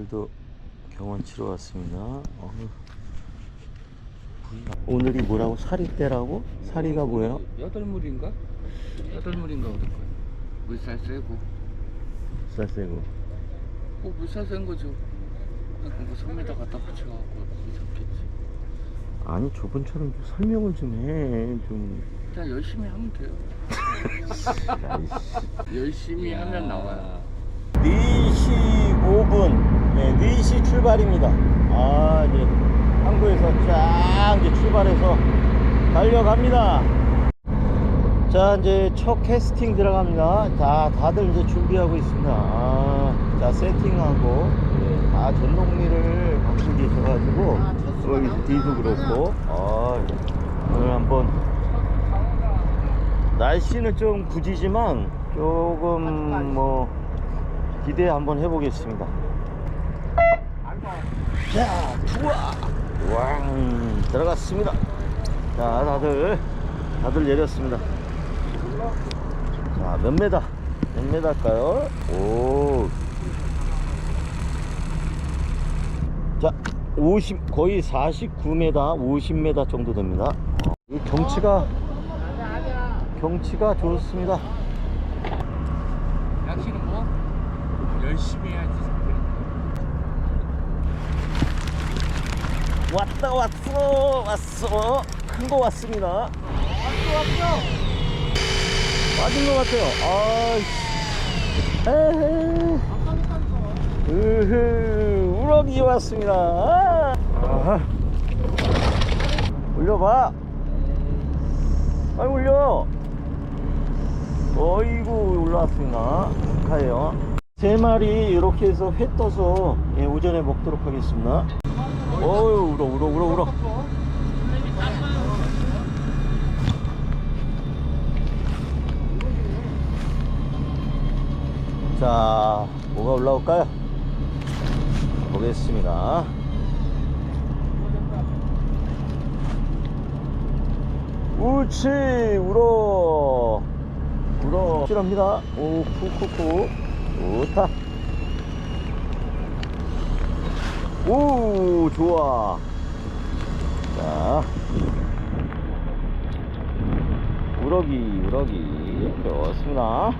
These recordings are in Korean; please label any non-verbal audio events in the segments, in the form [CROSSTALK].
오늘도 경원 치러 왔습니다. 어휴. 오늘이 뭐라고? 사리 때라고? 사리가 뭐예요? 여덟 물인가? 여덟 물인가 그럴 거야. 물살 세고 쌀세고. 꼭 물살 센 거죠. 그뭐 섬에다 갖다 붙여갖고 잡겠지. 아니 저번처럼 좀 설명을 좀 해. 좀. 그냥 열심히 하면 돼요. [LAUGHS] 열심히 하면 나와요. 4시 5분, 네, 4시 출발입니다. 아, 이제 항구에서 쫙 이제 출발해서 달려갑니다. 자, 이제 첫 캐스팅 들어갑니다. 자, 다들 이제 준비하고 있습니다. 아, 자, 세팅하고, 예, 다 전동리를 갖고 계셔가지고, 여기 뒤도 그렇고, 아, 오늘 한번, 날씨는 좀 굳이지만, 조금 뭐, 기대 한번 해보겠습니다. 자, 투아! 왕! 들어갔습니다. 자, 다들, 다들 내렸습니다. 자, 몇 메다? 몇 메다일까요? 오. 자, 50, 거의 49m, 50m 정도 됩니다. 이 경치가, 경치가 좋습니다. 낚시는 뭐 열심히 해야지. 왔다 왔어 왔어. 큰 거 왔습니다. 왔어 왔어 빠진 것 같아요. 아이씨. 으흐 우럭이 왔습니다. 아. 올려봐. 빨리 올려. 어이구 올라왔습니다. 축하해요. 세 마리 이렇게 해서 회 떠서 예, 오전에 먹도록 하겠습니다 어유 울어 울어 울어 울어 자 뭐가 올라올까요? 보겠습니다. 옳지 울어. 울어. 실합니다. 오 쿠쿠쿠 좋다 오 좋아. 자. 우럭이 우럭이. 좋습니다.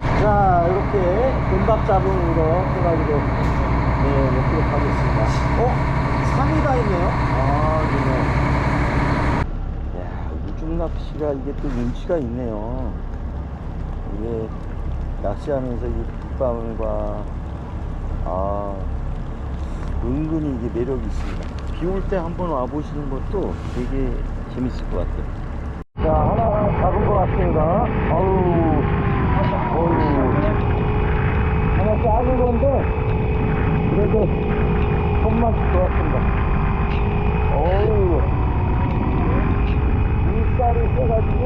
자 이렇게 금박 잡은 우럭 해가지고 네 먹도록 하겠습니다. 어? 3위가 있네요? 아 그네. 야 우중 낚시가 이게 또 눈치가 있네요. 이게 낚시하면서 이 빗방울과 아 은근히 이게 매력이 있습니다. 비 올 때 한번 와보시는 것도 되게 재밌을 것 같아요. 자, 하나 잡은 것 같습니다. 아우, 어우. 하나 작은 건데, 그래도 손맛이 좋았습니다. 어우, 물살이 세가지고,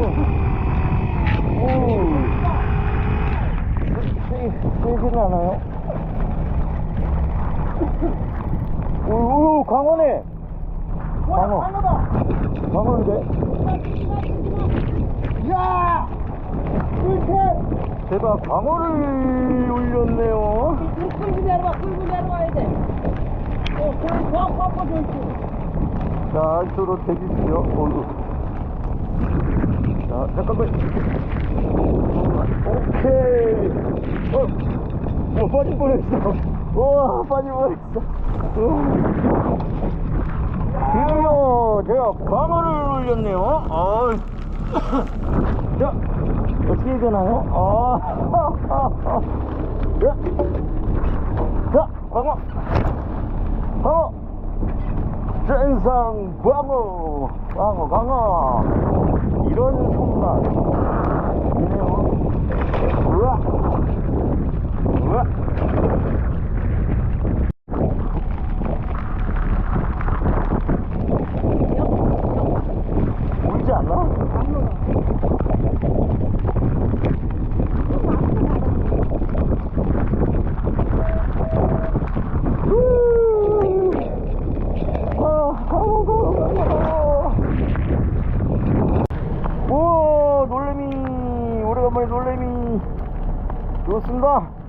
오우, 세진 않아요? 오, 오, 광어네. 광어. 광어인데? 야! 이렇게 대박, 광어를 올렸네요. 끌고 내려와, 끌고 내려와야 돼. 어, 그럼 꽉 꽉꽉 줬지. 자, 이쪽으로 대주시죠. 어이구. 자, 잠깐만. 오케이. 어, 어, 빠질 뻔했어. 우와, 빠질 뻔했어. 우와. 드디어 제가 광어를 올렸네요. 아 자, 어떻게 되나요? 아, 자, 자, 광어. 광어. 센상 광어 광어 광어 이런 손맛 이네요 우와 우와 울지 않나? 아, 가고, 가고, 가고. 오, 오래간만에 놀래미. 좋습니다.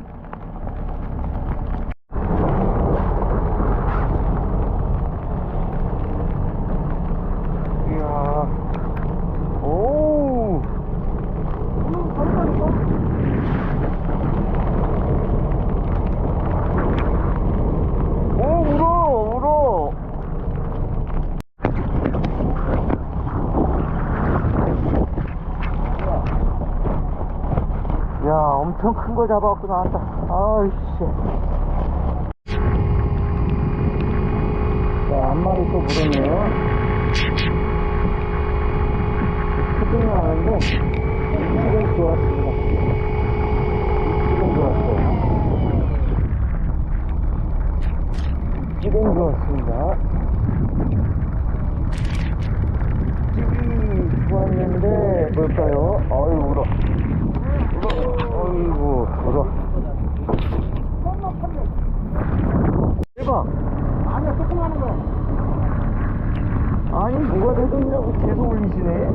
엄청 큰 걸 잡아갖고 나왔다. 아이씨. 자, 한 마리 또 물었네요. 크지는 않은데, 지금 좋았습니다. 지금 좋았어요. 지금 좋았습니다. 집이 좋았는데, 뭘까요? 어이, 울어. 어 이구, 울어. 대박! 아니야, 하는 거야. 아니, 뭐가 되겠냐고 계속 올리시네.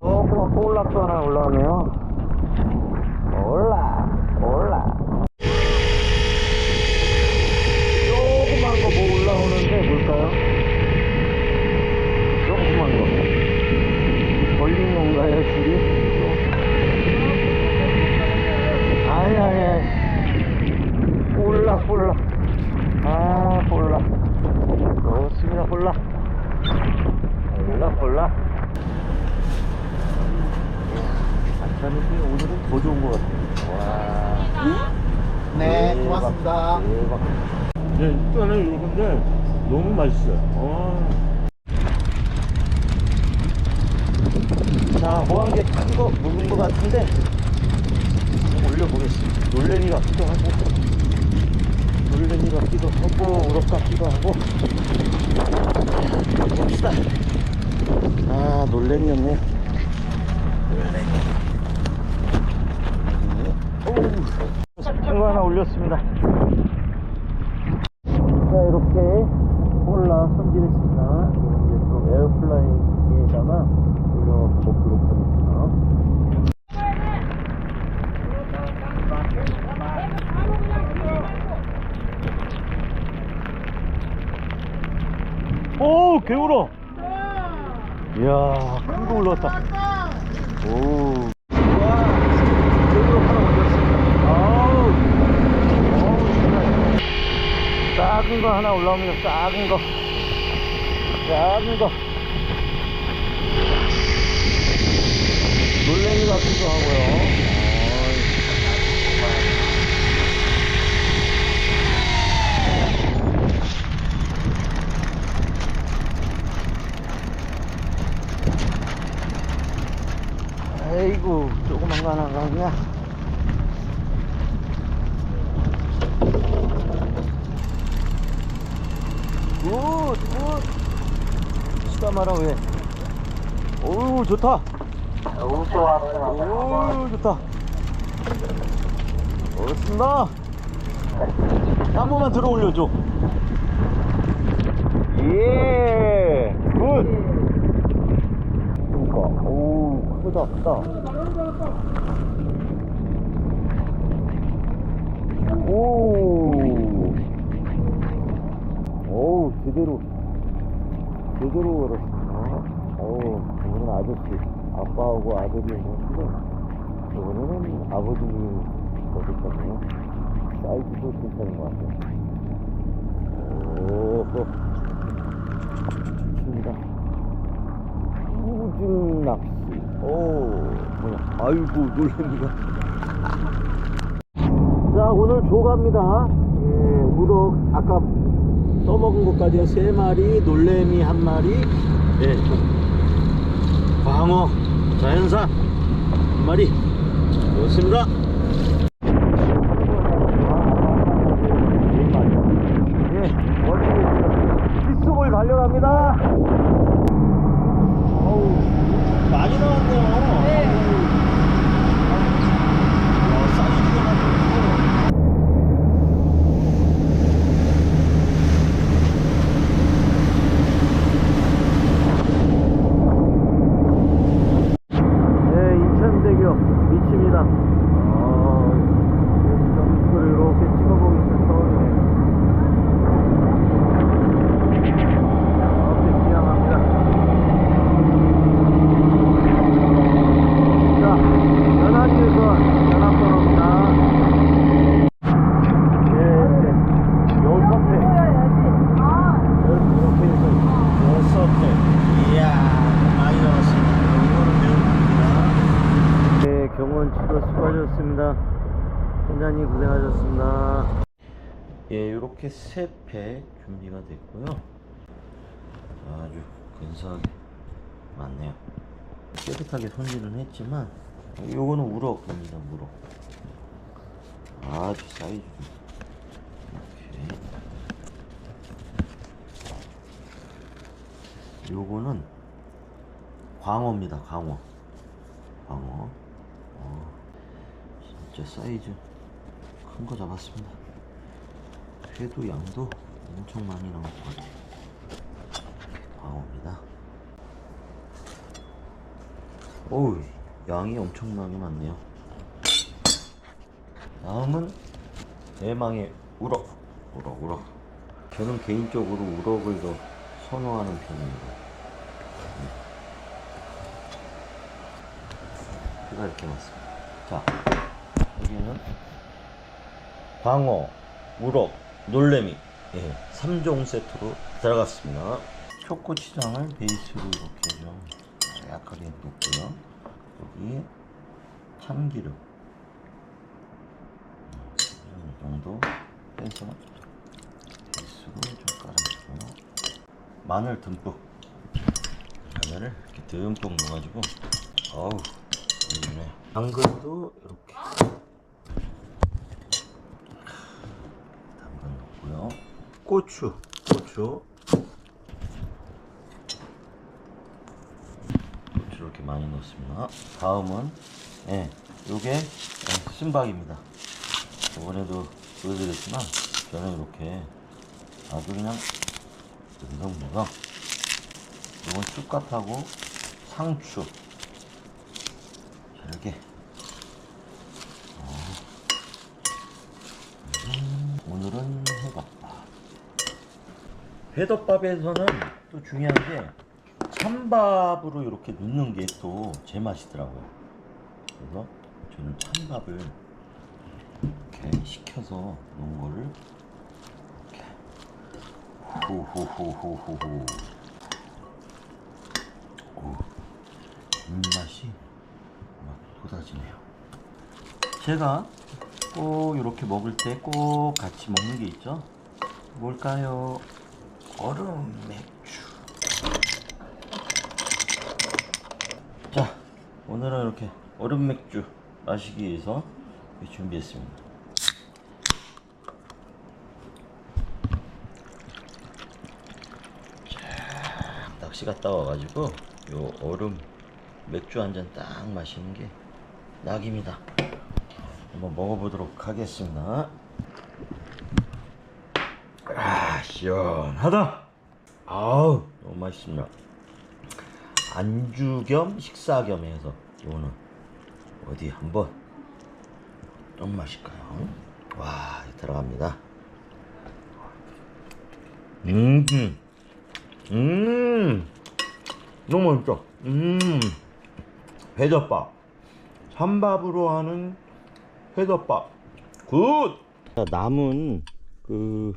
조그만 볼락도 하나 올라오네요. 올라, 올라. 조그만 거 뭐 올라오는데 뭘까요? 조그만 거. 걸린 건가요, 줄이? 아니, 아니, 아니. 볼락, 볼락. 아, 볼락. 볼락. 볼락, 볼락. 반찬이 오늘은 더 좋은 것 같아요. 와. 네, 대박, 고맙습니다. 대박. 네, 일단은 이건데 너무 맛있어요. 어. 자, 호황제 큰거 묵은 것 같은데 좀 올려보겠습니다. 놀래미 같기도 하고 놀래미 같기도 하고 우럭 같기도 하고 봅시다. 아, 놀래미였네요. 놀래미. 거 하나 올렸습니다. 자, 이렇게 콜라 손질했습니다. 이제 또 에어플라이에다가 올려먹도록 하겠습니다. 오, 개울어! 이야, 큰거 올라왔다. 오. 작은 거 하나 올라옵니다. 작은 거. 작은 거. 놀래미 같기도 하고요. 어이. 거 하나 가냐? 굿, 굿. 시다 마라 왜? 오, 좋다. 오, 좋아. 오, 좋다. 그렇습니다. 한 번만 들어 올려줘. 예, 굿. 그러니까, 오, 크다, 크다. 오. 어우 제대로. 제대로 걸었어 어우 이거는 아저씨 아빠하고 아들이 오는데 이번에는 아버님이 거셨거든요. 사이즈도 괜찮은 것 같아요. 오또 좋습니다. 우중 낚시. 오 아이고 놀랍니다 [LAUGHS] 자 오늘 조갑니다. 예, 우럭 아까 써먹은 것까지요 세 마리 놀래미 한 마리 예, 광어 자연산 한 마리. 좋습니다 예, 멀리 빗속을 달려갑니다 어우 많이 나왔네요 네. 와 사이즈가 많이 네, 인천대교 밑입니다. 아, 전국을 이렇게 찍어보니까 서울이네. 이렇게 지나가 고생하셨습니다. 원장님 고생하셨습니다. 예, 이렇게 세 팩 준비가 됐고요. 아주 근사하게 많네요. 깨끗하게 손질은 했지만 요거는 우럭입니다. 우럭. 아주 사이즈 이렇게. 요거는 광어입니다. 광어. 광어. 어, 진짜 사이즈 큰 거 잡았습니다. 회도 양도 엄청 많이 나올 것 같아요. 광어입니다. 어우, 양이 엄청나게 많네요. 다음은 대망의 우럭. 우럭, 우럭. 저는 개인적으로 우럭을 더 선호하는 편입니다. 피가 이렇게 났습니다. 자, 여기는 광어, 우럭, 놀래미, 예, 3종 세트로 들어갔습니다. 초고추장을 베이스로 이렇게 좀 약하게 넣고요. 여기 참기름 음, 이 정도 빼서 베이스로 좀 깔아주고요. 마늘 듬뿍 마늘을 이렇게 듬뿍 넣어가지고 어우 좋네. 당근도 이렇게 당근 넣고요. 고추, 고추. 고추 이렇게 많이 넣습니다. 다음은 예, 요게 예, 순박입니다. 저번에도 보여드렸지만 저는 이렇게 아주 그냥 듬성듬성 이건 쑥갓하고 상추 잘게 어. 음, 오늘은 회덮밥 회덮밥에서는 또 중요한 게 찬밥으로 이렇게 넣는 게 또 제맛이더라고요 그래서 저는 찬밥을 이렇게 식혀서 놓은 거를 이렇게 후후후후후후 오, 입맛이 막 쏟아지네요. 제가 꼭 이렇게 먹을 때 꼭 같이 먹는 게 있죠? 뭘까요? 얼음 맥주. 자, 오늘은 이렇게 얼음 맥주 마시기 위해서 준비했습니다. 낚시 갔다 와가지고 요 얼음 맥주 한 잔 딱 마시는 게 낙입니다. 한번 먹어보도록 하겠습니다. 아 시원하다. 아우 너무 맛있습니다. 안주 겸 식사 겸 해서 요거는 어디 한번 너무 맛있까요? 와 들어갑니다. 음. 음, 너무 맛있다. 음, 회덮밥. 찬밥으로 하는 회덮밥. 굿! 남은 그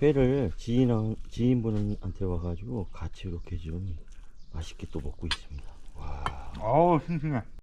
회를 지인, 지인분한테 와가지고 같이 이렇게 좀 맛있게 또 먹고 있습니다. 와. 어우 싱싱해